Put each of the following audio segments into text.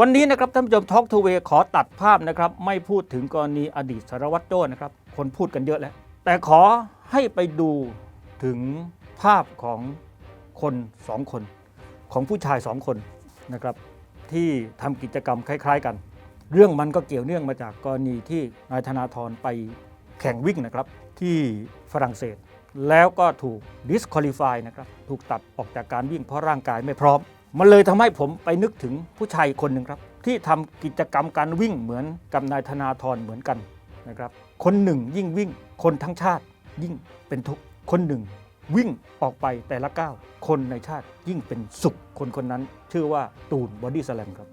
วันนี้นะครับท่านผู้ชมทอล์กทูเวขอตัดภาพนะครับ ไม่พูดถึงกรณีอดีตสารวัตรโจ้นะครับ คนพูดกันเยอะแล้ว แต่ขอให้ไปดูถึงภาพของคนสองคน ของผู้ชายสองคนนะครับ ที่ทำกิจกรรมคล้าย ๆ กัน เรื่องมันก็เกี่ยวเนื่องมาจากกรณีที่นายธนาธรไปแข่งวิ่งนะครับ ที่ฝรั่งเศส แล้วก็ถูก disqualify นะครับ ถูกตัดออกจากการวิ่งเพราะร่างกายไม่พร้อม มันเลยทำให้ผมไปนึกถึงผู้ชายคนหนึ่งครับ ที่ทำกิจกรรมการวิ่งเหมือนกับนายธนาธรเหมือนกันนะครับ คนหนึ่งยิ่งวิ่ง คนทั้งชาติยิ่งเป็นทุกข์คนหนึ่ง วิ่งออกไปแต่ละก้าวคนในชาติยิ่งเป็นสุขคนคนนั้น ชื่อว่าตูนบอดี้สแลมครับ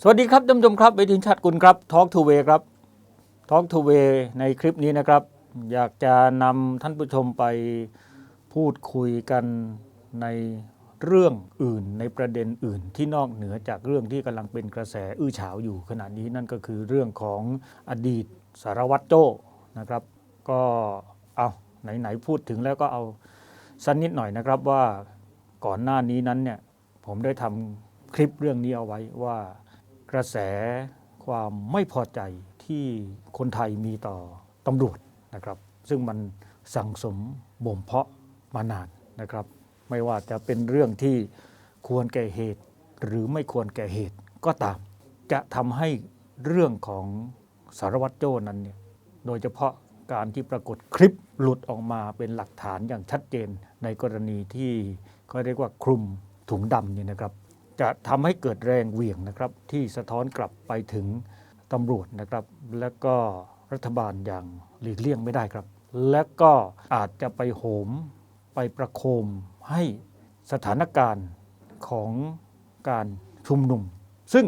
สวัสดีครับท่านผู้ชมครับเวทีชาติกุลครับทอล์กทูเวครับทอล์กทูเวในคลิปนี้นะครับ อยากจะนำท่านผู้ชมไปพูดคุยกันในเรื่องอื่นในประเด็นอื่นที่นอกเหนือจากเรื่องที่กำลังเป็นกระแสอื้อฉาวอยู่ขณะนี้นั่นก็คือเรื่องของอดีตสารวัตรโจ้นะครับ ก็เอาไหนๆพูดถึงแล้วก็เอาสักนิดหน่อยนะครับว่าก่อนหน้านี้นั้นเนี่ยผมได้ทำคลิปเรื่องนี้เอาไว้ว่ากระแสความไม่พอใจที่คนไทยมีต่อตำรวจ นะครับ ซึ่งมันสั่งสมบ่มเพาะมานานนะครับ ไม่ว่าจะเป็นเรื่องที่ควรแก่เหตุ หรือไม่ควรแก่เหตุก็ตาม จะทำให้เรื่องของสารวัตรโจ้นั้นเนี่ยโดยเฉพาะการที่ปรากฏคลิปหลุดออกมาเป็นหลักฐานอย่างชัดเจนในกรณีที่เขาเรียกว่าคลุมถุงดำเนี่ยนะครับ จะทำให้เกิดแรงเหวี่ยงนะครับ ที่สะท้อนกลับไปถึงตำรวจนะครับ และก็รัฐบาลอย่าง หลีกเลี่ยงไม่ได้ครับ และก็อาจจะไปโหมไปประโคมให้สถานการณ์ของการชุมนุม ซึ่ง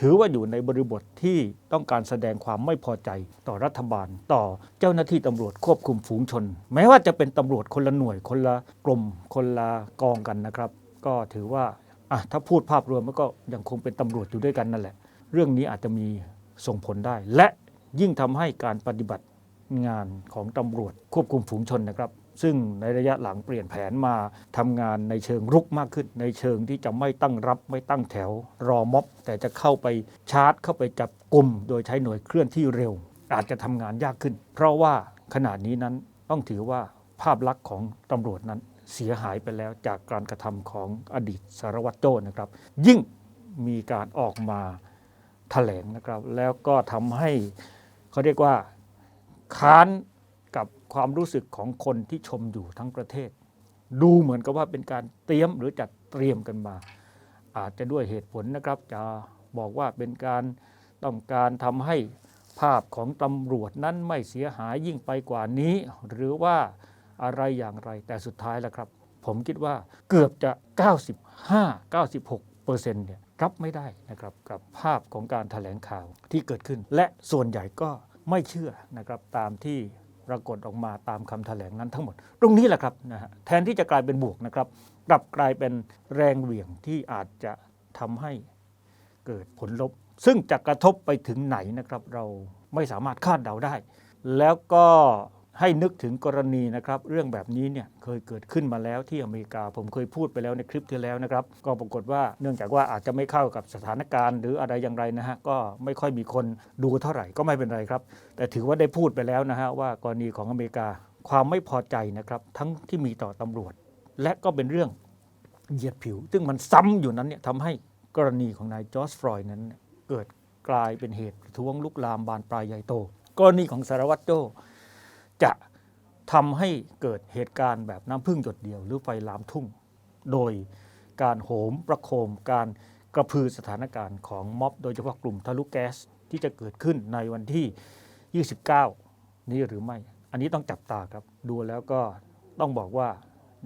ถือว่าอยู่ในบริบทที่ต้องการแสดงความไม่พอใจต่อรัฐบาล ต่อเจ้าหน้าที่ตำรวจควบคุมฝูงชน แม้ว่าจะเป็นตำรวจคนละหน่วยคนละกลุ่มคนละกองกันนะครับ ก็ถือว่าอะถ้าพูดภาพรวมมันก็ยังคงเป็นตำรวจอยู่ด้วยกันนั่นแหละ เรื่องนี้อาจจะมีส่งผลได้ และยิ่งทำให้การปฏิบัติ งานของตำรวจควบคุมฝูงชนนะครับ ซึ่งในระยะหลังเปลี่ยนแผนมาทำงานในเชิงรุกมากขึ้น ในเชิงที่จะไม่ตั้งรับไม่ตั้งแถวรอม็อบ แต่จะเข้าไปชาร์จ เข้าไปจับกลุ่ม โดยใช้หน่วยเคลื่อนที่เร็ว อาจจะทำงานยากขึ้น เพราะว่าขณะนี้นั้นต้องถือว่าภาพลักษณ์ของตำรวจนั้นเสียหายไปแล้วจากการกระทำของอดีตสารวัตรโจ้นะครับ ยิ่งมีการออกมาแถลงนะครับ แล้วก็ทำให้เขาเรียกว่า ค้านกับความรู้สึกของคนที่ชมอยู่ทั้งประเทศ ดูเหมือนกับว่าเป็นการเตรียมหรือจัดเตรียมกันมา อาจจะด้วยเหตุผลนะครับ จะบอกว่าเป็นการต้องการทำให้ภาพของตำรวจนั้นไม่เสียหายยิ่งไปกว่านี้ หรือว่าอะไรอย่างไรแต่สุดท้ายแล้วครับ ผมคิดว่าเกือบจะ 95 96เปอร์เซ็นต์เนี่ยรับไม่ได้นะครับกับภาพของการแถลงข่าวที่เกิดขึ้น และส่วนใหญ่ก็ ไม่เชื่อนะครับตามที่ปรากฏออกมาตามคำแถลงนั้นทั้งหมด ตรงนี้แหละครับนะฮะแทนที่จะกลายเป็นบวกนะครับกลับกลายเป็นแรงเหวี่ยงที่อาจจะทำให้เกิดผลลบ ซึ่งจะกระทบไปถึงไหนนะครับ เราไม่สามารถคาดเดาได้ แล้วก็ ให้นึกถึงกรณีนะครับเรื่องแบบนี้เนี่ยเคยเกิดขึ้นมาแล้วที่อเมริกาผมเคยพูดไปแล้วในคลิปที่แล้วนะครับ ก็ปรากฏว่าเนื่องจากว่าอาจจะไม่เข้ากับสถานการณ์ หรืออะไรอย่างไรนะฮะก็ไม่ค่อยมีคนดูเท่าไหร่ก็ไม่เป็นไรครับ แต่ถือว่าได้พูดไปแล้วนะฮะว่ากรณีของอเมริกาความไม่พอใจนะครับทั้งที่มีต่อตำรวจ และก็เป็นเรื่องเหยียดผิว ซึ่งมันซ้ำอยู่นั้นเนี่ยทำให้กรณีของนายจอร์จฟลอยนั้นเกิดกลายเป็นเหตุท้วงลุกลามบานปลายใหญ่โต กรณีของสารวัตรโจ จะทำให้เกิดเหตุการณ์แบบน้ำพึ่งหยดเดียว หรือไฟลามทุ่ง โดยการโหมประโคมการกระพือสถานการณ์ของม็อบ โดยเฉพาะกลุ่มทะลุแก๊สที่จะเกิดขึ้นในวันที่ 29 นี้หรือไม่ อันนี้ต้องจับตาครับ ดูแล้วก็ต้องบอกว่า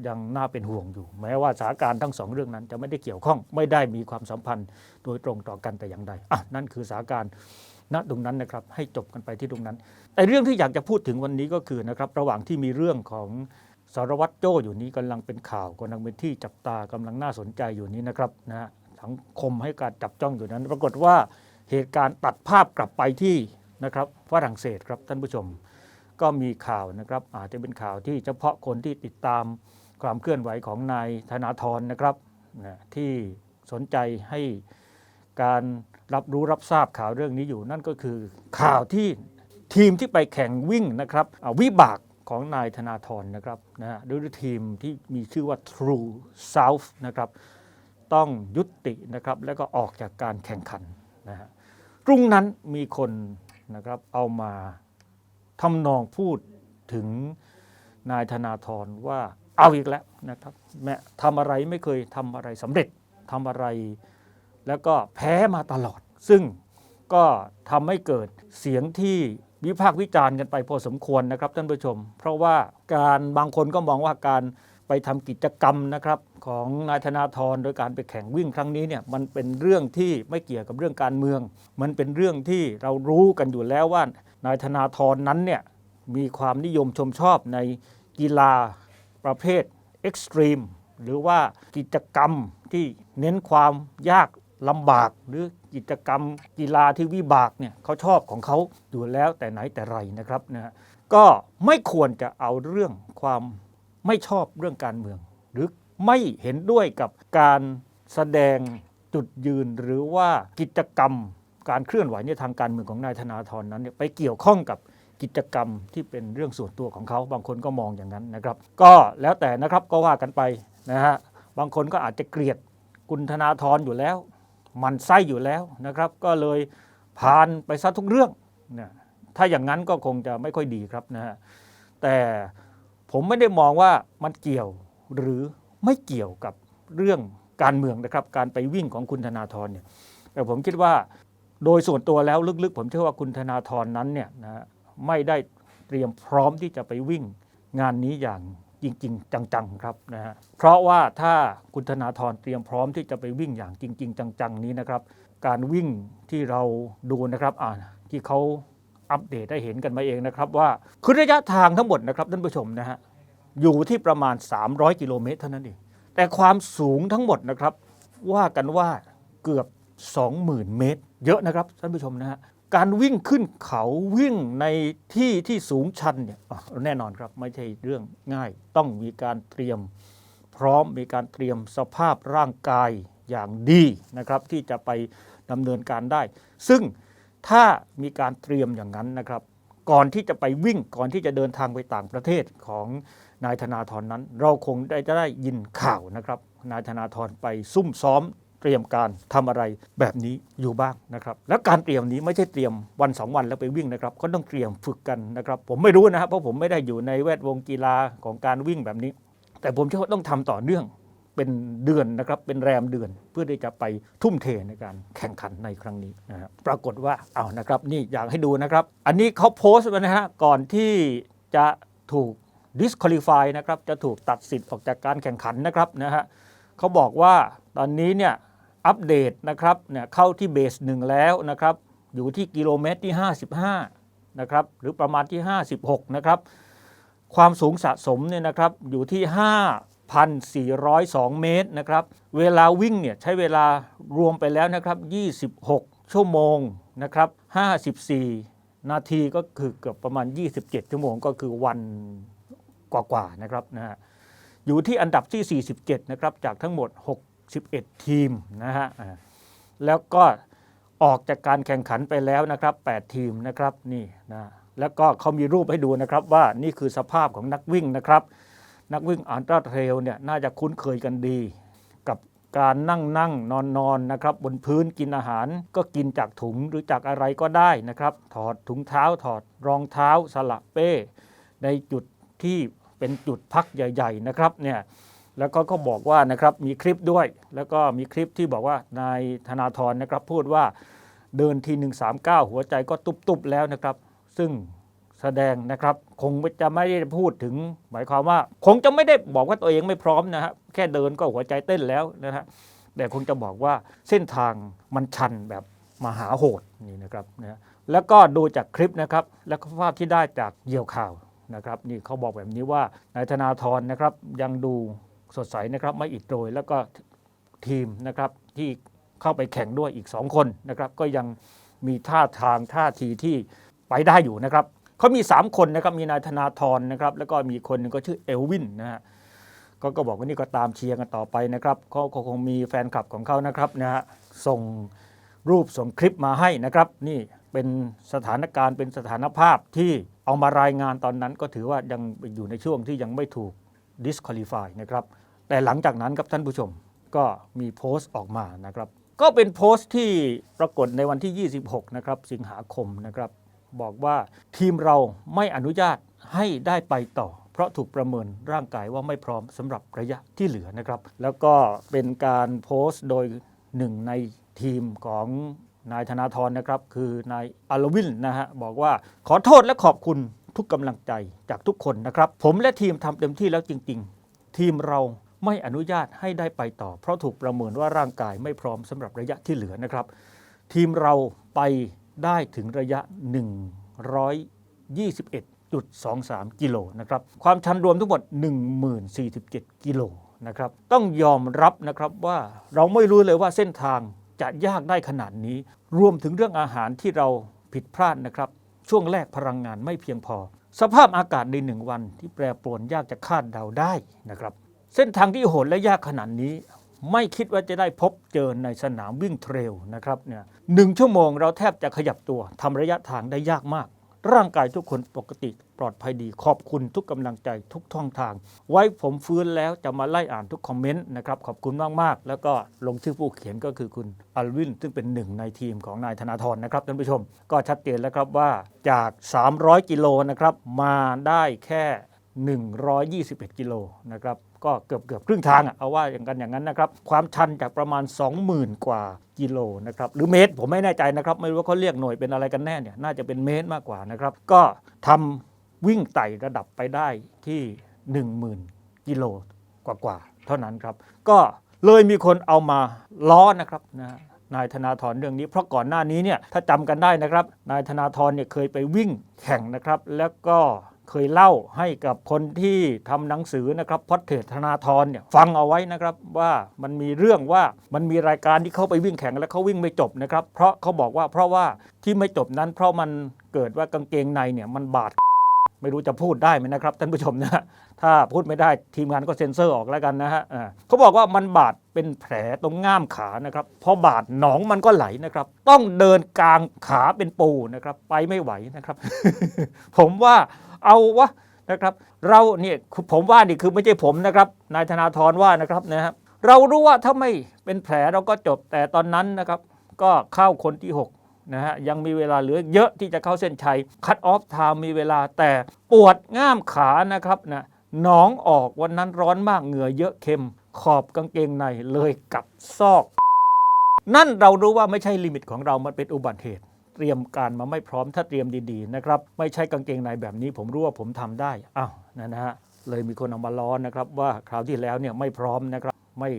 ยังน่าเป็นห่วงอยู่ แม้ว่าสถานการณ์ทั้งสองเรื่องนั้นจะไม่ได้เกี่ยวข้อง ไม่ได้มีความสัมพันธ์โดยตรงต่อกันแต่อย่างใดอะนั่นคือสถานการณ์ ณตรงนั้นนะครับให้จบกันไปที่ตรงนั้นแต่เรื่องที่อยากจะพูดถึงวันนี้ก็คือนะครับระหว่างที่มีเรื่องของสารวัตรโจ้อยู่นี้กำลังเป็นข่าวกำลังเป็นที่จับตากำลังน่าสนใจอยู่นี้นะครับนะฮะสังคมให้การจับจ้องอยู่นั้น ปรากฏว่าเหตุการณ์ตัดภาพกลับไปที่นะครับฝรั่งเศสครับท่านผู้ชม ก็มีข่าวนะครับ อาจจะเป็นข่าวที่เฉพาะคนที่ติดตามความเคลื่อนไหวของนายธนาธรนะครับนะที่สนใจให้การ รับรู้รับทราบข่าวเรื่องนี้อยู่ นั่นก็คือข่าวที่ทีมที่ไปแข่งวิ่งนะครับวิบากของนายธนาธรนะครับนะฮะด้วยทีมที่มีชื่อว่า True South นะครับต้องยุตินะครับแล้วก็ออกจากการแข่งขันนะฮะตรงนั้นมีคนนะครับเอามาทำนองพูดถึงนายธนาธรว่าเอาอีกแล้วนะครับแม่ทำอะไรไม่เคยทำอะไรสำเร็จทำอะไร แล้วก็แพ้มาตลอด ซึ่งก็ทำให้เกิดเสียงที่วิพากษ์วิจารณ์กันไปพอสมควรนะครับท่านผู้ชม เพราะว่าการบางคนก็มองว่าการไปทำกิจกรรมนะครับของนายธนาธรโดยการไปแข่งวิ่งครั้งนี้เนี่ยมันเป็นเรื่องที่ไม่เกี่ยวกับเรื่องการเมือง มันเป็นเรื่องที่เรารู้กันอยู่แล้วว่านายธนาธรนั้นเนี่ยมีความนิยมชมชอบในกีฬาประเภทเอ็กซ์ตรีมหรือว่ากิจกรรมที่เน้นความยาก ลำบากหรือกิจกรรมกีฬาที่วิบากเนี่ยเขาชอบของเขาอยู่แล้วแต่ไหนแต่ไรนะครับนะฮะก็ไม่ควรจะเอาเรื่องความไม่ชอบเรื่องการเมือง หรือไม่เห็นด้วยกับการแสดงจุดยืนหรือว่ากิจกรรมการเคลื่อนไหวในทางการเมืองของนายธนาธรนั้นเนี่ยไปเกี่ยวข้องกับกิจกรรมที่เป็นเรื่องส่วนตัวของเขา บางคนก็มองอย่างนั้นนะครับ ก็แล้วแต่นะครับก็ว่ากันไปนะฮะบางคนก็อาจจะเกลียดคุณธนาธรอยู่แล้ว มันไส้อยู่แล้วนะครับ ก็เลยผ่านไปซะทุกเรื่องนะถ้าอย่างนั้นก็คงจะไม่ค่อยดีครับนะฮะแต่ผมไม่ได้มองว่ามันเกี่ยวหรือไม่เกี่ยวกับเรื่องการเมืองนะครับ การไปวิ่งของคุณธนาธรเนี่ยแต่ผมคิดว่าโดยส่วนตัวแล้วลึกๆ ผมเชื่อว่าคุณธนาธรนั้นเนี่ยนะฮะไม่ได้เตรียมพร้อมที่จะไปวิ่งงานนี้อย่าง จริง ๆ จังๆครับนะฮะเพราะว่าถ้าคุณธนาธรเตรียมพร้อมที่จะไปวิ่งอย่างจริง ๆ จังๆนี้นะครับ การวิ่งที่เราดูนะครับอ่าที่เขาอัปเดตได้เห็นกันมาเองนะครับว่าคือระยะทางทั้งหมดนะครับท่านผู้ชมนะฮะอยู่ที่ประมาณ 300 กิโลเมตรเท่านั้นเองแต่ความสูงทั้งหมดนะครับ ว่ากันว่าเกือบ 20,000 เมตร เยอะนะครับท่านผู้ชมนะฮะ การวิ่งขึ้นเขาวิ่งในที่ที่สูงชันเนี่ยแน่นอนครับไม่ใช่เรื่องง่าย ต้องมีการเตรียมพร้อมมีการเตรียมสภาพร่างกายอย่างดีนะครับที่จะไปดำเนินการได้ ซึ่งถ้ามีการเตรียมอย่างนั้นนะครับ ก่อนที่จะไปวิ่งก่อนที่จะเดินทางไปต่างประเทศของนายธนาธรนั้น เราคงได้จะได้ยินข่าวนะครับ นายธนาธรไปซุ่มซ้อม เตรียมการทำอะไรแบบนี้อยู่บ้างนะครับ แล้วการเตรียมนี้ไม่ใช่เตรียมวันสองวันแล้วไปวิ่งนะครับ ก็ต้องเตรียมฝึกกันนะครับ ผมไม่รู้นะครับเพราะผมไม่ได้อยู่ในแวดวงกีฬาของการวิ่งแบบนี้ แต่ผมเชื่อว่าต้องทำต่อเนื่องเป็นเดือนนะครับเป็นแรมเดือนเพื่อที่จะไปทุ่มเทในการแข่งขันในครั้งนี้นะครับปรากฏว่าเอานะครับนี่อยากให้ดูนะครับ อันนี้เขาโพสต์ไว้นะฮะก่อนที่จะถูก disqualify นะครับจะถูกตัดสิทธิ์ออกจากการแข่งขันนะครับนะฮะเขาบอกว่าตอนนี้เนี่ย อัปเดตนะครับเนี่ยเข้าที่เบสหนึ่งแล้วนะครับ อยู่ที่กิโลเมตรที่ 55 นะครับ หรือประมาณที่ 56 นะครับ ความสูงสะสมเนี่ยนะครับอยู่ที่ 5,402 เมตรนะครับ เวลาวิ่งเนี่ยใช้เวลารวมไปแล้วนะครับ 26 ชั่วโมงนะครับ 54 นาทีก็คือเกือบประมาณ 27 ชั่วโมงก็คือวันกว่าๆนะครับนะฮะอยู่ที่อันดับที่ 47 นะครับ จากทั้งหมด 61ทีมนะฮะแล้วก็ออกจากการแข่งขันไปแล้วนะครับ 8 ทีมนะครับนี่นะแล้วก็เขามีรูปให้ดูนะครับว่านี่คือสภาพของนักวิ่งนะครับ นักวิ่งอัลตร้าเทรลเนี่ยน่าจะคุ้นเคยกันดี กับการนั่งนั่งนอนนอนนะครับ บนพื้นกินอาหารก็กินจากถุงหรือจากอะไรก็ได้นะครับ ถอดถุงเท้าถอดรองเท้าสละเป้ ในจุดที่เป็นจุดพักใหญ่ ๆ นะครับเนี่ย แล้วก็เขาบอกว่านะครับมีคลิปด้วย แล้วก็มีคลิปที่บอกว่านายธนาธรนะครับพูดว่าเดินที 139 หัวใจก็ตุบๆแล้วนะครับ ซึ่งแสดงนะครับคงจะไม่ได้พูดถึง หมายความว่า คงจะไม่ได้บอกว่าตัวเองไม่พร้อมนะฮะแค่เดินก็หัวใจเต้นแล้วนะฮะแต่คงจะบอกว่าเส้นทางมันชันแบบมหาโหดนี่นะครับนะฮะแล้วก็ดูจากคลิปนะครับ แล้วก็ภาพที่ได้จากเหยี่ยวข่าวนะครับ นี่เขาบอกแบบนี้ว่านายธนาธรนะครับยังดู สดใสนะครับไม่อิดโรยแล้วก็ทีมนะครับที่เข้าไปแข่งด้วยอีก 2 คนนะครับก็ยังมีท่าทางท่าทีที่ไปได้อยู่นะครับเขามี 3 คนนะครับมีนายธนาธรนะครับแล้วก็มีคนหนึงก็ชื่อเอลวินนะฮะก็ก็บอกว่านี่ก็ตามเชียร์กันต่อไปนะครับเขาคงมีแฟนคลับของเขานะครับนะฮะส่งรูปส่งคลิปมาให้นะครับ นี่เป็นสถานการณ์เป็นสถานภาพที่เอามารายงานตอนนั้นก็ถือว่ายังอยู่ในช่วงที่ยังไม่ถูก disqualify นะครับ แต่หลังจากนั้นครับท่านผู้ชมก็มีโพสต์ออกมานะครับ ก็เป็นโพสต์ที่ปรากฏในวันที่ 26 นะครับสิงหาคมนะครับ บอกว่าทีมเราไม่อนุญาตให้ได้ไปต่อ เพราะถูกประเมินร่างกายว่าไม่พร้อมสำหรับระยะที่เหลือนะครับ แล้วก็เป็นการโพสต์โดยหนึ่งในทีมของนายธนาธรนะครับ คือนายอารวินนะฮะบอกว่าขอโทษและขอบคุณทุกกำลังใจจากทุกคนนะครับ ผมและทีมทำเต็มที่แล้วจริง ๆ ทีมเรา ไม่อนุญาตให้ได้ไปต่อ เพราะถูกประเมินว่าร่างกายไม่พร้อมสำหรับระยะที่เหลือนะครับ ทีมเราไปได้ถึงระยะ 121.23 กิโลนะครับความชันรวมทั้งหมด 1047 กิโลนะครับต้องยอมรับนะครับว่าเราไม่รู้เลยว่าเส้นทางจะยากได้ขนาดนี้ รวมถึงเรื่องอาหารที่เราผิดพลาดนะครับ ช่วงแรกพลังงานไม่เพียงพอ สภาพอากาศในหนึ่งวันที่แปรปรวนยากจะคาดเดาได้นะครับ เส้นทางที่โหดและยากขนาดนี้ ไม่คิดว่าจะได้พบเจอในสนามวิ่งเทรลนะครับเนี่ยหนึ่งชั่วโมงเราแทบจะขยับตัวทำระยะทางได้ยากมาก ร่างกายทุกคนปกติปลอดภัยดีขอบคุณทุกกำลังใจทุกท่องทาง ไว้ผมฟื้นแล้วจะมาไล่อ่านทุกคอมเมนต์นะครับขอบคุณมาก ๆ แล้วก็ลงชื่อผู้เขียนก็คือคุณอัลวิน ซึ่งเป็นหนึ่งในทีมของนายธนาธรนะครับท่านผู้ชม ก็ชัดเจนแล้วครับว่าจาก 300 กิโลนะครับมาได้แค่ 121 กิโลนะครับ ก็เกือบเกือบครึ่งทางอะเอาว่าอย่างกันอย่างนั้นนะครับ ความชันจากประมาณ 20,000 กว่ากิโลนะครับหรือเมตร ผมไม่แน่ใจนะครับ ไม่รู้ว่าเขาเรียกหน่วยเป็นอะไรกันแน่เนี่ยน่าจะเป็นเมตรมากกว่านะครับ ก็ทำวิ่งไต่ระดับไปได้ที่ 10,000 กิโลกว่าๆเท่านั้นครับ ก็เลยมีคนเอามาล้อนะครับนะนายธนาธรเรื่องนี้เพราะก่อนหน้านี้เนี่ยถ้าจำกันได้นะครับ นายธนาธรเนี่ยเคยไปวิ่งแข่งนะครับ แล้วก็ เคยเล่าให้กับคนที่ทำหนังสือนะครับพอดเทรธนาธรเนี่ยฟังเอาไว้นะครับว่ามันมีเรื่องว่ามันมีรายการที่เขาไปวิ่งแข่งแล้วเขาวิ่งไม่จบนะครับเพราะเขาบอกว่าเพราะว่าที่ไม่จบนั้น เพราะมันเกิดว่ากางเกงในเนี่ยมันบาดไม่รู้จะพูดได้ไหมนะครับท่านผู้ชมนะถ้าพูดไม่ได้ทีมงานก็เซ็นเซอร์ออกแล้วกันนะฮะเขาบอกว่ามันบาดเป็นแผลตรงง่ามขานะครับพอบาดหนองมันก็ไหลนะครับ ต้องเดินกลางขาเป็นปูนะครับ ไปไม่ไหวนะครับ ผมว่า เอาวะนะครับ เราเนี่ยผมว่านี่คือไม่ใช่ผมนะครับนายธนาธรว่านะครับนะฮะเรารู้ว่าถ้าไม่เป็นแผลเราก็จบแต่ตอนนั้นนะครับ ก็เข้าคนที่ 6 นะฮะ ยังมีเวลาเหลือเยอะที่จะเข้าเส้นชัยคัดออฟไทม์มีเวลาแต่ปวดง่ามขานะครับนะหนองออกวันนั้นร้อนมากเหงื่อเยอะเค็ม ขอบกางเกงในเลยกัดซอก นั่นเรารู้ว่าไม่ใช่ลิมิตของเรามันเป็นอุบัติเหตุ เตรียมการมาไม่พร้อมถ้าเตรียมดีๆนะครับไม่ใช่กางเกงในแบบนี้ผมรู้ว่าผมทำได้อ้าวนะนะฮะเลยมีคนเอามาล้อนะครับว่าคราวที่แล้วเนี่ยไม่พร้อมนะครับไม่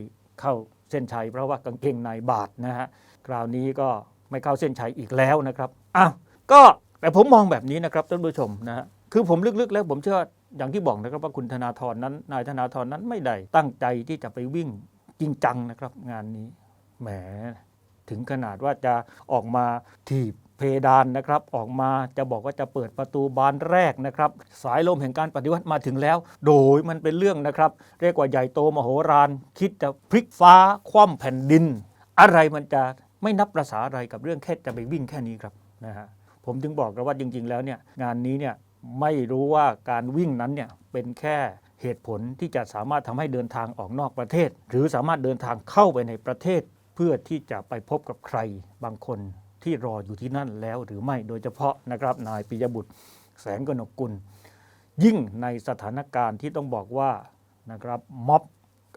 เข้าเส้นชัยเพราะว่ากางเกงในบาดนะฮะคราวนี้ก็ไม่เข้าเส้นชัยอีกแล้วนะครับอ้าวก็แต่ผมมองแบบนี้นะครับท่านผู้ชมนะฮะคือผมลึกๆแล้วผมเชื่ออย่างที่บอกนะครับว่าคุณธนาธรนั้นนายธนาธรนั้นไม่ได้ตั้งใจที่จะไปวิ่งจริงจังนะครับ งานนี้แหมถึงขนาดว่าจะออกมาถีบ เพดานนะครับออกมาจะบอกว่าจะเปิดประตูบานแรกนะครับสายลมแห่งการปฏิวัติมาถึงแล้ว โดยมันเป็นเรื่องนะครับ เรียกว่าใหญ่โตมโหฬารคิดจะพลิกฟ้าคว่ำแผ่นดิน อะไรมันจะไม่นับประษาอะไรกับเรื่องแค่จะไปวิ่งแค่นี้ครับนะฮะผมถึงบอกแล้วว่าจริง ๆ แล้วเนี่ยงานนี้เนี่ยไม่รู้ว่าการวิ่งนั้นเนี่ยเป็นแค่เหตุผลที่จะสามารถทำให้เดินทางออกนอกประเทศ หรือสามารถเดินทางเข้าไปในประเทศ เพื่อที่จะไปพบกับใครบางคน ที่รออยู่ที่นั่นแล้วหรือไม่โดยเฉพาะนะครับนายปิยบุตรแสงกนกกุล ยิ่งในสถานการณ์ที่ต้องบอกว่านะครับม็อบ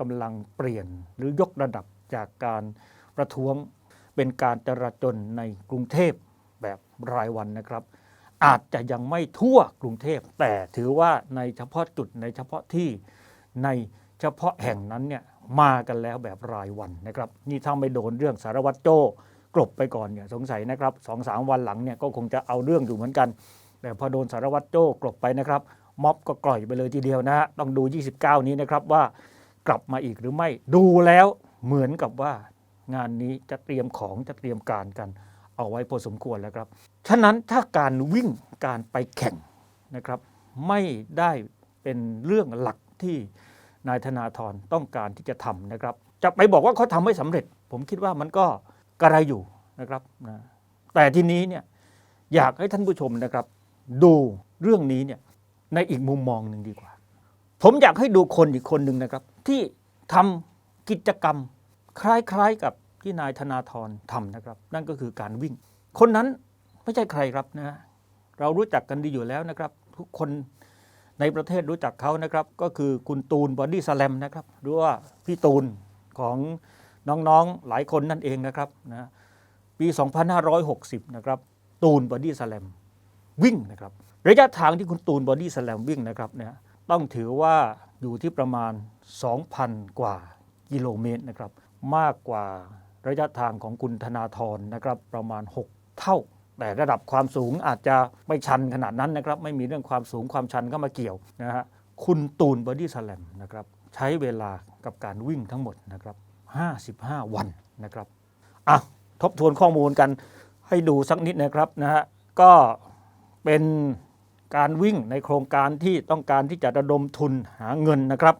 กำลังเปลี่ยนหรือยกระดับจากการประท้วงเป็นการจราจนในกรุงเทพแบบรายวันนะครับ อาจจะยังไม่ทั่วกรุงเทพ แต่ถือว่าในเฉพาะจุดในเฉพาะที่ในเฉพาะแห่งนั้นเนี่ยมากันแล้วแบบรายวันนะครับ นี่ถ้าไม่โดนเรื่องสารวัตรโจ้ กลบไปก่อนเนี่ยสงสัยนะครับสองสามวันหลังเนี่ยก็คงจะเอาเรื่องอยู่เหมือนกัน แต่พอโดนสารวัตรโจ้กลบไปนะครับม็อบก็กล่อยไปเลยทีเดียวนะฮะต้องดู 29 นี้นะครับว่ากลับมาอีกหรือไม่ดูแล้วเหมือนกับว่างานนี้จะเตรียมของจะเตรียมการกัน เอาไว้พอสมควรแล้วครับฉะนั้นถ้าการวิ่งการไปแข่งนะครับ ไม่ได้เป็นเรื่องหลักที่นายธนาธรต้องการที่จะทำนะครับ จะไปบอกว่าเขาทำไม่สำเร็จ ผมคิดว่ามันก็ กระไรอยู่นะครับนะแต่ทีนี้เนี่ยอยากให้ท่านผู้ชมนะครับ ดูเรื่องนี้เนี่ยในอีกมุมมองหนึ่งดีกว่า ผมอยากให้ดูคนอีกคนหนึ่งนะครับ ที่ทำกิจกรรมคล้าย ๆ กับที่นายธนาธรทำนะครับ นั่นก็คือการวิ่ง คนนั้นไม่ใช่ใครครับนะฮะเรารู้จักกันดีอยู่แล้วนะครับ ทุกคนในประเทศรู้จักเขานะครับ ก็คือคุณตูนบอดี้สแลมนะครับหรือว่าพี่ตูนของ น้องๆหลายคนนั่นเองนะครับนะปี 2560 นะครับ ตูนบอดี้สแลมวิ่งนะครับ ระยะทางที่คุณตูนบอดี้สแลมวิ่งนะครับเนี่ยต้องถือว่าอยู่ที่ประมาณ 2,000 กว่ากิโลเมตรนะครับ มากกว่าระยะทางของคุณธนาธรนะครับ ประมาณ 6 เท่า แต่ระดับความสูงอาจจะไม่ชันขนาดนั้นนะครับ ไม่มีเรื่องความสูงความชันเข้ามาเกี่ยวนะฮะคุณตูนบอดี้สแลมนะครับ ใช้เวลากับการวิ่งทั้งหมดนะครับ 55 วันนะครับอะทบทวนข้อมูลกันให้ดูสักนิดนะครับนะฮะก็เป็นการวิ่งในโครงการที่ต้องการที่จะระดมทุนหาเงินนะครับ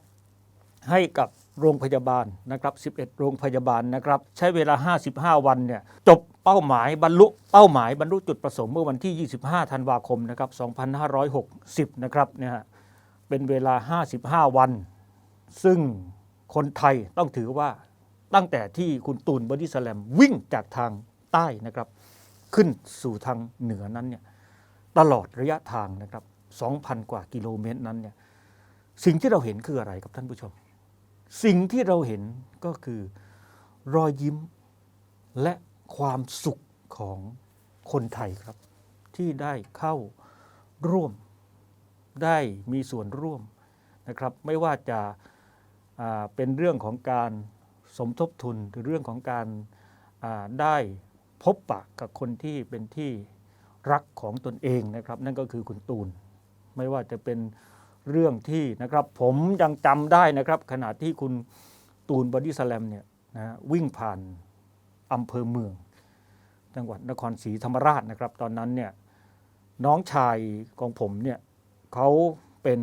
ให้กับโรงพยาบาลนะครับ 11 โรงพยาบาลนะครับ ใช้เวลา 55 วันเนี่ยจบเป้าหมายบรรลุเป้าหมายบรรลุจุดประสงค์เมื่อวันที่ 25 ธันวาคมนะครับ 2560 นะครับเนี่ยเป็นเวลา 55 วัน ซึ่งคนไทยต้องถือว่า ตั้งแต่ที่คุณตูนบอดี้สแลมวิ่งจากทางใต้นะครับ ขึ้นสู่ทางเหนือนั้นเนี่ยตลอดระยะทางนะครับ 2,000 กว่ากิโลเมตรนั้นเนี่ยสิ่งที่เราเห็นคืออะไรครับท่านผู้ชม สิ่งที่เราเห็นก็คือรอยยิ้มและความสุขของคนไทยครับ ที่ได้เข้าร่วมได้มีส่วนร่วมนะครับ ไม่ว่าจะเป็นเรื่องของการ สมทบทุนหรือเรื่องของการได้พบปะกับคนที่เป็นที่รักของตนเองนะครับ นั่นก็คือคุณตูน ไม่ว่าจะเป็นเรื่องที่นะครับผมยังจำได้นะครับ ขณะที่คุณตูนบอดี้สแลมเนี่ยนะวิ่งผ่านอำเภอเมือง จังหวัดนครศรีธรรมราชนะครับ ตอนนั้นเนี่ยน้องชายของผมเนี่ยเขาเป็น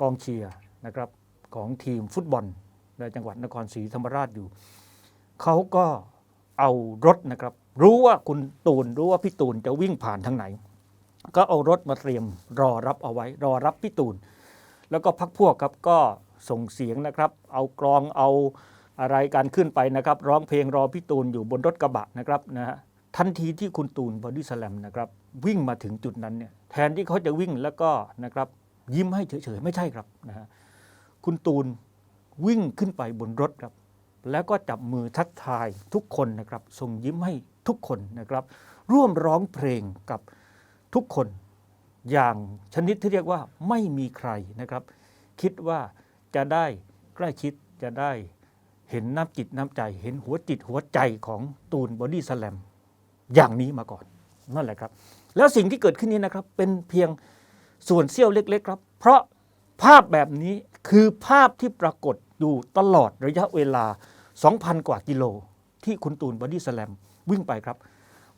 กองเชียร์นะครับของทีมฟุตบอล ในจังหวัดนครศรีธรรมราชอยู่ เขาก็เอารถนะครับ รู้ว่าคุณตูนรู้ว่าพี่ตูนจะวิ่งผ่านทางไหน ก็เอารถมาเตรียมรอรับเอาไว้ รอรับพี่ตูน แล้วก็พักพวกครับก็ส่งเสียงนะครับ เอากรองเอาอะไรการขึ้นไปนะครับ ร้องเพลงรอพี่ตูนอยู่บนรถกระบะนะครับนะฮะทันทีที่คุณตูนบอดี้สแลมนะครับวิ่งมาถึงจุดนั้นเนี่ยแทนที่เขาจะวิ่งแล้วก็นะครับยิ้มให้เฉยๆ ไม่ใช่ครับนะฮะคุณตูน วิ่งขึ้นไปบนรถครับ แล้วก็จับมือทักทายทุกคนนะครับส่งยิ้มให้ทุกคนนะครับ ร่วมร้องเพลงกับทุกคน อย่างชนิดที่เรียกว่าไม่มีใครนะครับ คิดว่าจะได้ใกล้ชิดจะได้เห็นน้ำจิตน้ำใจ เห็นหัวจิตหัวใจของตูนบอดี้สแลมอย่างนี้มาก่อนนั่นแหละครับ แล้วสิ่งที่เกิดขึ้นนี้นะครับเป็นเพียงส่วนเสี้ยวเล็ก ๆ ครับ เพราะ ภาพแบบนี้คือภาพที่ปรากฏอยู่ตลอดระยะเวลา 2,000 กว่ากิโล ที่คุณตูนบอดี้สแลมวิ่งไปครับ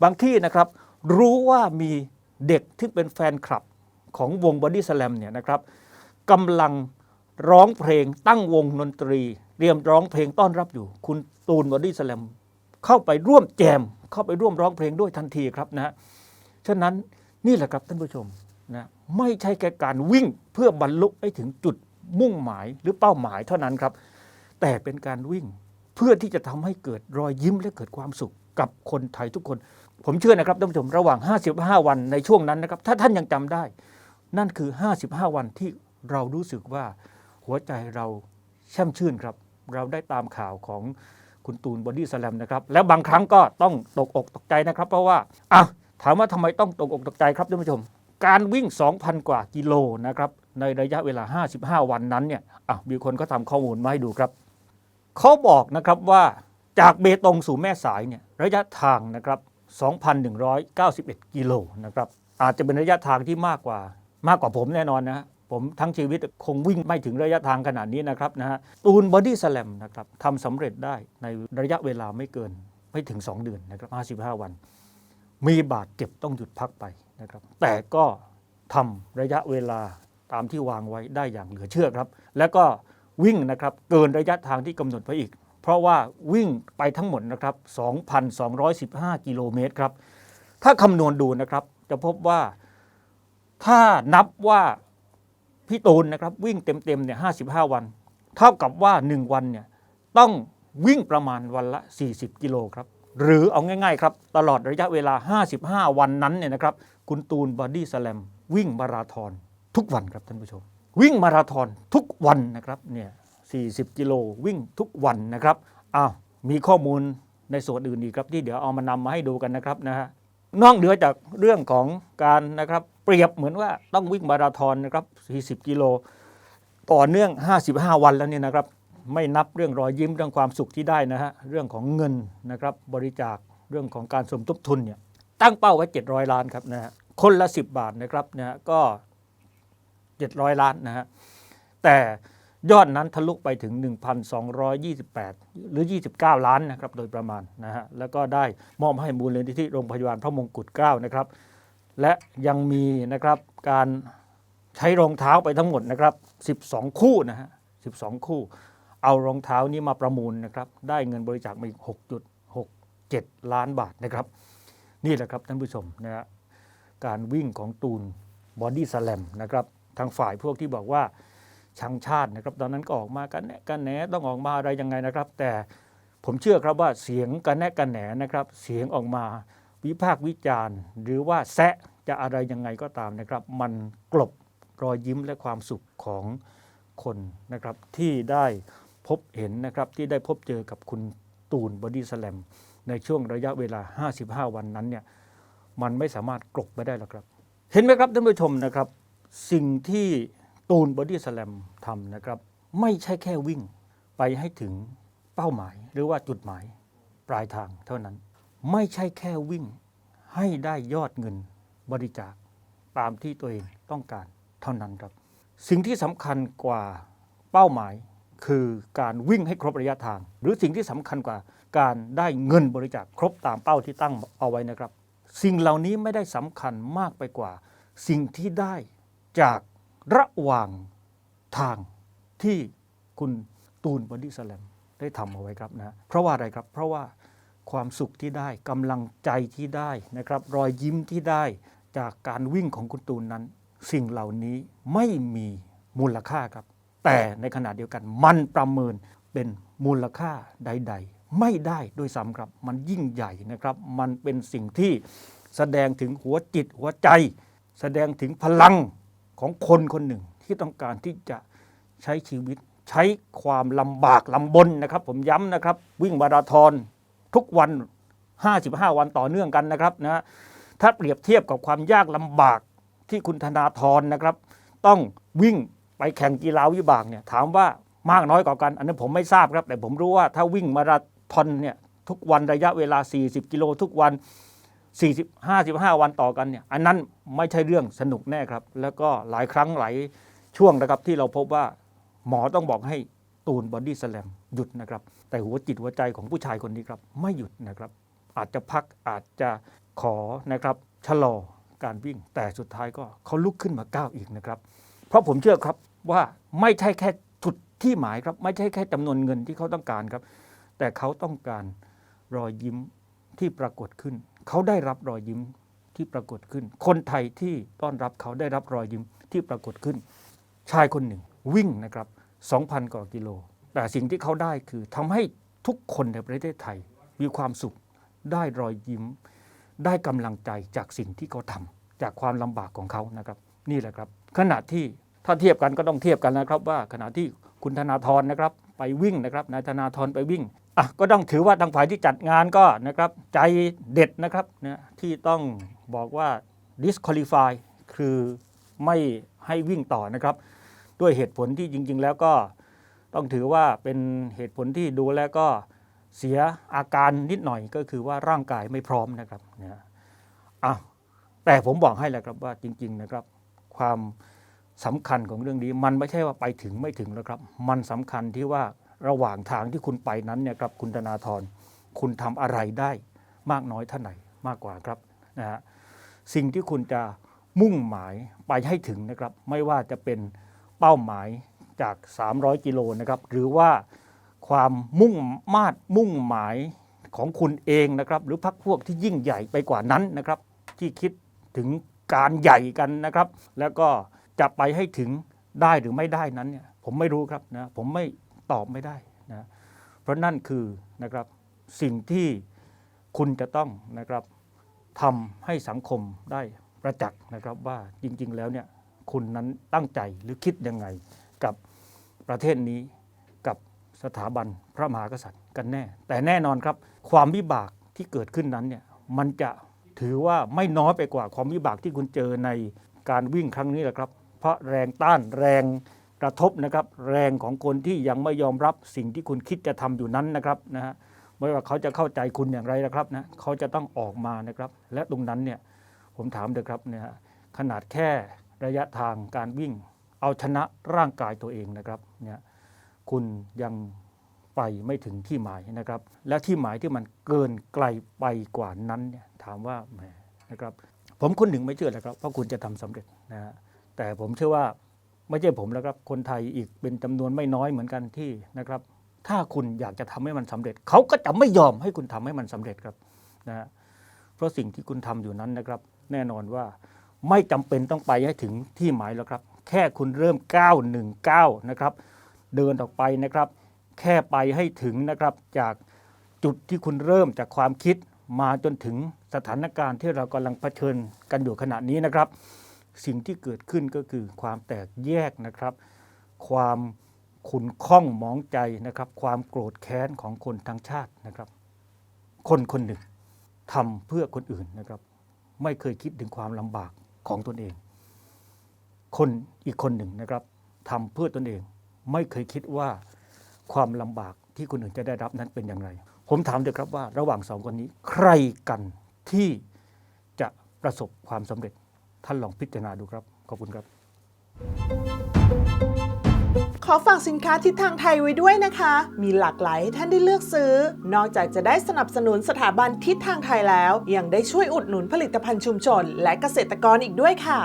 บางที่นะครับ รู้ว่ามีเด็กที่เป็นแฟนคลับของวงบอดี้สแลมเนี่ยนะครับกำลังร้องเพลงตั้งวงดนตรี เตรียมร้องเพลงต้อนรับอยู่ คุณตูนบอดี้สแลมเข้าไปร่วมแจม เข้าไปร่วมร้องเพลงด้วยทันทีครับนะฮะฉะนั้นนี่แหละครับท่านผู้ชม นะไม่ใช่แค่การวิ่งเพื่อบรรลุให้ถึงจุดมุ่งหมายหรือเป้าหมายเท่านั้นครับ แต่เป็นการวิ่งเพื่อที่จะทำให้เกิดรอยยิ้มและเกิดความสุขกับคนไทยทุกคน ผมเชื่อนะครับท่านผู้ชมระหว่าง 55 วันในช่วงนั้นนะครับ ถ้าท่านยังจำได้ นั่นคือ 55 วันที่เรารู้สึกว่าหัวใจเราแช่มชื่นครับ เราได้ตามข่าวของคุณตูนบอดี้สแลมนะครับ แล้วบางครั้งก็ต้องตกอกตกใจนะครับ เพราะว่าอะถามว่าทำไมต้องตกอกตกใจครับท่านผู้ชม การวิ่ง 2,000 กว่ากิโลนะครับในระยะเวลา 55 วันนั้นเนี่ยอะมีคนก็ทำข้อมูลมาให้ดูครับเขาบอกนะครับว่าจากเบตงสู่แม่สายเนี่ยระยะทางนะครับ 2,191 กิโลนะครับอาจจะเป็นระยะทางที่มากกว่ามากกว่าผมแน่นอนนะฮะผมทั้งชีวิตคงวิ่งไม่ถึงระยะทางขนาดนี้นะครับนะฮะตูนบอดี้สแลมนะครับทำสำเร็จได้ในระยะเวลาไม่เกินไม่ถึง 2 เดือนนะครับ 55 วัน มีบาดเจ็บต้องหยุดพักไป นะครับแต่ก็ทำระยะเวลาตามที่วางไว้ได้อย่างเหลือเชื่อครับ แล้วก็วิ่งนะครับเกินระยะทางที่กำหนดไว้อีก เพราะว่าวิ่งไปทั้งหมดนะครับ 2,215 กิโลเมตรครับ ถ้าคำนวณดูนะครับ จะพบว่าถ้านับว่าพี่ตูนนะครับวิ่งเต็มๆเนี่ย55 วัน เท่ากับว่า 1 วันเนี่ยต้องวิ่งประมาณวันละ 40 กิโลครับ หรือเอาง่ายๆครับ ตลอดระยะเวลา 55 วันนั้นเนี่ยนะครับ คุณตูนบอดี้สแลมวิ่งมาราธอนทุกวันครับท่านผู้ชม วิ่งมาราธอนทุกวันนะครับเนี่ย40 กิโลวิ่งทุกวันนะครับอ้าวมีข้อมูลในส่วนอื่นอีกครับที่เดี๋ยวเอามานำมาให้ดูกันนะครับนะฮะนอกเหนือจากเรื่องของการนะครับเปรียบเหมือนว่าต้องวิ่งมาราธอนนะครับ40 กิโล ต่อเนื่อง 55 วันแล้วเนี่ยนะครับ ไม่นับเรื่องรอยยิ้มเรื่องความสุขที่ได้นะฮะเรื่องของเงินนะครับบริจาคเรื่องของการสมทบทุนเนี่ย ตั้งเป้าไว้ 700 ล้านครับนะฮะคนละ 10 บาทนะครับนะฮะก็ 700 ล้านนะฮะแต่ยอดนั้นทะลุไปถึง 1,228 หรือ 29 ล้านนะครับโดยประมาณนะฮะแล้วก็ได้มอบให้มูลนิธิโรงพยาบาลพระมงกุฎเกล้านะครับ และยังมีนะครับการใช้รองเท้าไปทั้งหมดนะครับ 12 คู่นะฮะ 12 คู่ เอารองเท้านี้มาประมูลนะครับ ได้เงินบริจาคมาอีก 6.67 ล้านบาทนะครับ นี่แหละครับท่านผู้ชมนะฮะการวิ่งของตูนบอดี้สแลมนะครับทางฝ่ายพวกที่บอกว่าชังชาตินะครับตอนนั้นก็ออกมากันแหนกันแหนต้องออกมาอะไรยังไงนะครับ แต่ผมเชื่อครับว่าเสียงกันแหนกันแหนนะครับ เสียงออกมาวิพากษ์วิจารณ์ หรือว่าแซะจะอะไรยังไงก็ตามนะครับ มันกลบรอยยิ้มและความสุขของคนนะครับที่ได้พบเห็นนะครับที่ได้พบเจอกับคุณตูนบอดี้สแลม ในช่วงระยะเวลา 55 วันนั้นเนี่ยมันไม่สามารถกลบไปได้หรอกครับ เห็นไหมครับท่านผู้ชมนะครับ สิ่งที่ตูนบอดี้สแลมทำนะครับ ไม่ใช่แค่วิ่งไปให้ถึงเป้าหมายหรือว่าจุดหมายปลายทางเท่านั้น ไม่ใช่แค่วิ่งให้ได้ยอดเงินบริจาคตามที่ตัวเองต้องการเท่านั้นครับ สิ่งที่สำคัญกว่าเป้าหมายคือการวิ่งให้ครบระยะทาง หรือสิ่งที่สำคัญกว่า การได้เงินบริจาคครบตามเป้าที่ตั้งเอาไว้นะครับ สิ่งเหล่านี้ไม่ได้สำคัญมากไปกว่า สิ่งที่ได้จากระหว่างทางที่คุณตูนบอดี้สแลมได้ทำเอาไว้ครับนะเพราะว่าอะไรครับเพราะว่าความสุขที่ได้กำลังใจที่ได้นะครับ รอยยิ้มที่ได้จากการวิ่งของคุณตูนนั้น สิ่งเหล่านี้ไม่มีมูลค่าครับ แต่ในขณะเดียวกันมันประเมินเป็นมูลค่าใด ๆ ไม่ได้ด้วยซ้ำครับ มันยิ่งใหญ่นะครับ มันเป็นสิ่งที่แสดงถึงหัวจิตหัวใจ แสดงถึงพลังของคนคนหนึ่งที่ต้องการที่จะใช้ชีวิต ใช้ความลำบากลำบนนะครับ ผมย้ำนะครับ วิ่งมาราธอนทุกวัน 55 วันต่อเนื่องกันนะครับนะถ้าเปรียบเทียบกับความยากลำบากที่คุณธนาธรนะครับ ต้องวิ่งไปแข่งกีฬาวิบากเนี่ยถามว่ามากน้อยกว่ากัน อันนี้นผมไม่ทราบครับ แต่ผมรู้ว่าถ้าวิ่งมารา ธอนเนี่ยทุกวันระยะเวลา 40 กิโลทุกวัน 40 55 วันต่อกันเนี่ยอันนั้นไม่ใช่เรื่องสนุกแน่ครับ แล้วก็หลายครั้งหลายช่วงนะครับที่เราพบว่าหมอต้องบอกให้ตูนบอดี้สแลมหยุดนะครับ แต่หัวจิตหัวใจของผู้ชายคนนี้ครับ ไม่หยุดนะครับ อาจจะพักอาจจะขอนะครับชะลอการวิ่ง แต่สุดท้ายก็เขาลุกขึ้นมาก้าวอีกนะครับ เพราะผมเชื่อครับว่าไม่ใช่แค่จุดที่หมายครับ ไม่ใช่แค่จำนวนเงินที่เขาต้องการครับ แต่เขาต้องการรอยยิ้มที่ปรากฏขึ้น เขาได้รับรอยยิ้มที่ปรากฏขึ้น คนไทยที่ต้อนรับเขาได้รับรอยยิ้มที่ปรากฏขึ้น ชายคนหนึ่งวิ่งนะครับ 2,000 กว่ากิโล แต่สิ่งที่เขาได้คือทำให้ทุกคนในประเทศไทยมีความสุขได้รอยยิ้ม ได้กำลังใจจากสิ่งที่เขาทำจากความลำบากของเขานะครับ นี่แหละครับ ขณะที่ถ้าเทียบกันก็ต้องเทียบกันนะครับว่าขณะที่คุณธนาธรนะครับ ไปวิ่งนะครับนายธนาธรไปวิ่ง อะก็ต้องถือว่าทางฝ่ายที่จัดงานก็นะครับใจเด็ดนะครับนะที่ต้องบอกว่า disqualify คือไม่ให้วิ่งต่อนะครับ ด้วยเหตุผลที่จริง ๆ แล้วก็ต้องถือว่าเป็นเหตุผลที่ดูแล้วก็เสียอาการนิดหน่อยก็คือว่าร่างกายไม่พร้อมนะครับนะอะแต่ผมบอกให้แหละครับว่าจริง ๆนะครับ ความสำคัญของเรื่องนี้มันไม่ใช่ว่าไปถึงไม่ถึงแล้วครับ มันสำคัญที่ว่า ระหว่างทางที่คุณไปนั้นเนี่ยครับคุณธนาธรคุณทำอะไรได้มากน้อยเท่าไหร่มากกว่าครับนะฮะสิ่งที่คุณจะมุ่งหมายไปให้ถึงนะครับ ไม่ว่าจะเป็นเป้าหมายจาก 300 กิโลนะครับ หรือว่าความมุ่งมาดมุ่งหมายของคุณเองนะครับ หรือพรรคพวกที่ยิ่งใหญ่ไปกว่านั้นนะครับ ที่คิดถึงการใหญ่กันนะครับ แล้วก็จะไปให้ถึงได้หรือไม่ได้นั้นเนี่ยผมไม่รู้ครับนะผมไม่ ตอบไม่ได้นะเพราะนั่นคือนะครับสิ่งที่คุณจะต้องนะครับทำให้สังคมได้ประจักษ์นะครับว่าจริงๆแล้วเนี่ยคุณนั้นตั้งใจหรือคิดยังไงกับประเทศนี้กับสถาบันพระมหากษัตริย์กันแน่ แต่แน่นอนครับ ความวิบากที่เกิดขึ้นนั้นเนี่ยมันจะถือว่าไม่น้อยไปกว่าความวิบากที่คุณเจอในการวิ่งครั้งนี้แหละครับ เพราะแรงต้านแรง ระทบนะครับแรงของคนที่ยังไม่ยอมรับสิ่งที่คุณคิดจะทำอยู่นั้นนะครับนะฮะไม่ว่าเขาจะเข้าใจคุณอย่างไรนะครับนะเขาจะต้องออกมานะครับ และตรงนั้นเนี่ยผมถามเถอครับเนี่ยขนาดแค่ระยะทางการวิ่ง เอาชนะร่างกายตัวเองนะครับเนี่ยคุณยังไปไม่ถึงที่หมายนะครับ และที่หมายที่มันเกินไกลไปกว่านั้นเนี่ยถามว่าแหมนะครับ ผมคนหนึ่งไม่เชื่อนะครับว่าคุณจะทำสำเร็จนะฮะแต่ผมเชื่อว่า ไม่ใช่ผมแล้วครับ คนไทยอีกเป็นจำนวนไม่น้อยเหมือนกันที่นะครับ ถ้าคุณอยากจะทำให้มันสำเร็จ เขาก็จะไม่ยอมให้คุณทำให้มันสำเร็จครับนะเพราะสิ่งที่คุณทำอยู่นั้นนะครับ แน่นอนว่าไม่จำเป็นต้องไปให้ถึงที่หมายแล้วครับ แค่คุณเริ่ม 919 นะครับ เดินออกไปนะครับ แค่ไปให้ถึงนะครับจากจุดที่คุณเริ่มจากความคิดมาจนถึงสถานการณ์ที่เรากำลังเผชิญกันอยู่ขณะนี้นะครับ สิ่งที่เกิดขึ้นก็คือความแตกแยกนะครับ ความขุนข้องหมองใจนะครับ ความโกรธแค้นของคนทั้งชาตินะครับ คนคนหนึ่งทำเพื่อคนอื่นนะครับ ไม่เคยคิดถึงความลำบากของตนเอง คนอีกคนหนึ่งนะครับทำเพื่อตนเอง ไม่เคยคิดว่าความลำบากที่คนอื่นจะได้รับนั้นเป็นอย่างไร ผมถามเถอะครับว่าระหว่างสองคนนี้ ใครกันที่จะประสบความสำเร็จ ท่านลองพิจารณาดูครับ ขอบคุณครับ ขอฝากสินค้าทิศทางไทยไว้ด้วยนะคะ มีหลากหลายให้ท่านได้เลือกซื้อ นอกจากจะได้สนับสนุนสถาบันทิศทางไทยแล้ว ยังได้ช่วยอุดหนุนผลิตภัณฑ์ชุมชน และเกษตรกรอีกด้วยค่ะ